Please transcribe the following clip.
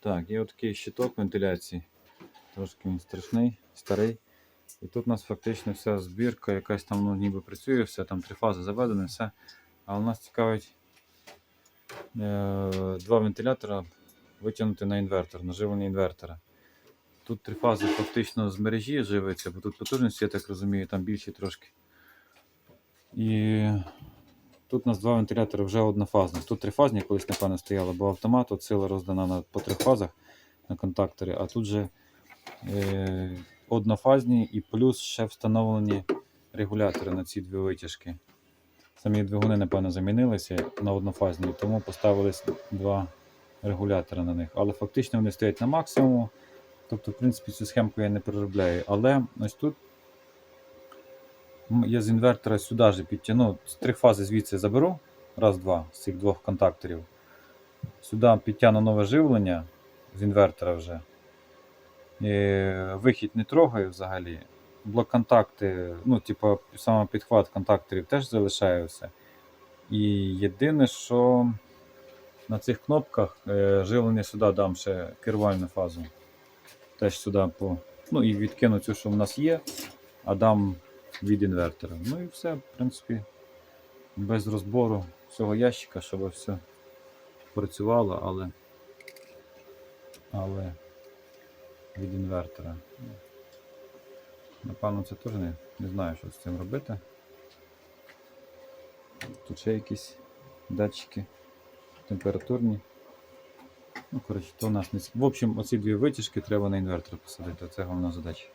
Так, є отакий щиток вентиляції. Трошки він страшний, старий. І тут у нас фактично вся збірка, якась там ну, ніби працює, все, там три фази заведені, все. А у нас цікавить е, два вентилятора витягнути на інвертор, на живлення інвертора. Тут три фази фактично з мережі живиться, бо тут потужності, я так розумію, там більші трошки. І тут у нас два вентилятори вже однофазні. Тут трифазні колись, напевно, стояло, бо автомат от сила роздана на, по трьох фазах на контакторі, а тут же е, однофазні і плюс ще встановлені регулятори на ці дві витяжки. Самі двигуни, напевно, замінилися на однофазні, тому поставились два регулятори на них. Але фактично вони стоять на максимуму. Тобто, в принципі, цю схемку я не переробляю. Але ось тут я з інвертора сюди ж підтягну. Три фази звідси заберу. Раз, два з цих двох контакторів. Сюди підтягну нове живлення з інвертора вже. Е, Вихід не трогаю взагалі. Блок-контакти, ну, типу, саме підхват контакторів теж залишаю все. І єдине, що на цих кнопках е, живлення сюди дам ще керувальну фазу. Теж сюди по. Ну і відкину цю, що в нас є, а дам від інвертора. Ну і все, в принципі, без розбору всього ящика, щоб все працювало, але. Але від інвертора. Напевно, це теж не, не знаю, що з цим робити. Тут ще якісь датчики температурні. Ну, коротше, то у нас не В общем, оці дві витяжки треба на інвертор посадити. Це головна задача.